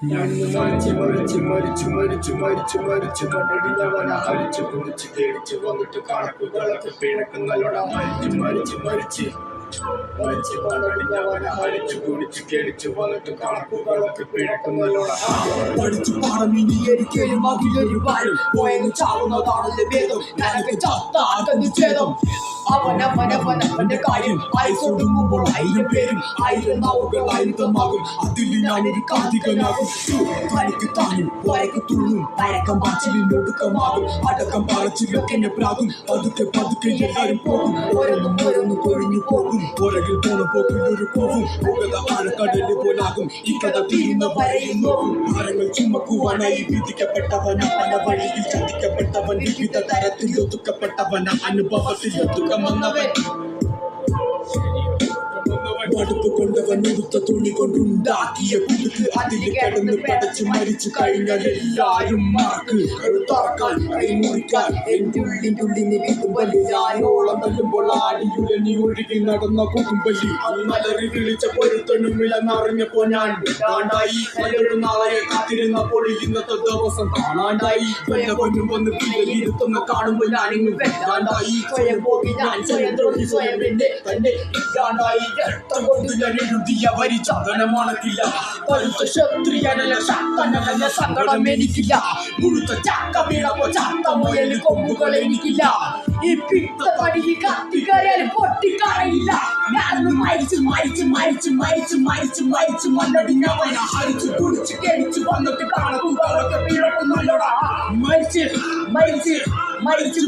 ഞാൻ മരിച്ച് മരിച്ച് മരിച്ച് മരിച്ച് മരിച്ച് മരിച്ച് മണ്ണടിഞ്ഞവന ഹരിച്ച് വന്നിട്ട് കണക്കുകളൊക്കെ പിഴക്കുന്നല്ലോടാ മരിച്ച് മരിച്ച് മരിച്ച് മരിച്ച് മണ്ണടിഞ്ഞവന ഹരിച്ച് കുടിച്ച് കേടിച്ച് വന്നിട്ട് കണക്കുകളൊക്കെ പിഴക്കുന്നല്ലോടാ പഠിച്ചു പാടമിനിയൊരിക്കലും അകിലൊരു വാരും പോയെന്ന് ചാവുന്നതാണല്ലേ വേദം ഞാനൊക്കെ ഛേദം അവന്റെ കാര്യം ആയിക്കൊടുങ്ങുമ്പോൾ ആയിരം പേരും ആയിരം നാവുകൾ ആയുധമാകും അതിൽ ഞാനൊരു കാന്തികനാകും തനിക്ക് താനും വരക്ക് തുള്ളും പരക്കം പാച്ചിലിൽ ഒടുക്കമാകും. അടക്കം പറച്ചിലൊക്കെ എന്നെ പ്രാകും. പതുക്കെ പതുക്കെ എല്ലാരും പോകും. ഓരോന്നും ഓരോന്നും കൊഴിഞ്ഞു പോകും. പുറകിൽ പോണ പോക്കിൽ ഒരു പോവും പോകത ആഴക്കടൽ പോലാകും. ഈ കഥ തീരുന്ന വരെയും നോക്കും ഭാരങ്ങൾ ചുമക്കുവാനായി വിധിക്കപ്പെട്ടവന പല വഴിയിൽ ചതിക്കപ്പെട്ടവൻ വിവിധ തരത്തിൽ ഒതുക്കപ്പെട്ടവന അനുഭവത്തിൽ ഒതുക്കമെന്നവൻ മടുപ്പ് കൊണ്ടവൻ ഉടുത്ത തുണി കൊണ്ടുണ്ടാക്കിയ കുടുക്ക് അതിൽ കിടന്ന് പടച്ച് മരിച്ചു കഴിഞ്ഞാൽ എല്ലാരും മാർക്ക്. തുറക്കാൻ കൈമുറിക്കാൻ എന്റെ ഉള്ളിന്റെ ഉള്ളിന് വീട്ടുമ്പലി ഞാനോളം തല്ലുമ്പോൾ ആടിയുലനി ഒഴുകി നടന്ന കുടുംബലി അന്നലറി വിളിച്ച പൊരുത്തണുമില്ലെന്നറിഞ്ഞപ്പോ ഞാൻ താണ്ടായി നാളെ കാത്തിരുന്നപ്പോൾ ഇന്നത്തെ ദിവസം കാണാണ്ടായി. വല്ല കൊണ്ടും വന്ന് ഇരുത്തുന്ന കാണുമ്പോൾ ഞാൻ സ്വയം ദ്രോഹി സങ്കടം എനിക്കില്ല. ഈ മരിച്ച് മരിച്ച് മരിച്ച് മരിച്ച് മരിച്ച് മരിച്ച് മണ്ണടിഞ്ഞവന ഹരിച്ച് വന്നിട്ട് കാണും വീഴക്കും നല്ലോടാ മരിച്ച് മരിച്ച് മരിച്ച്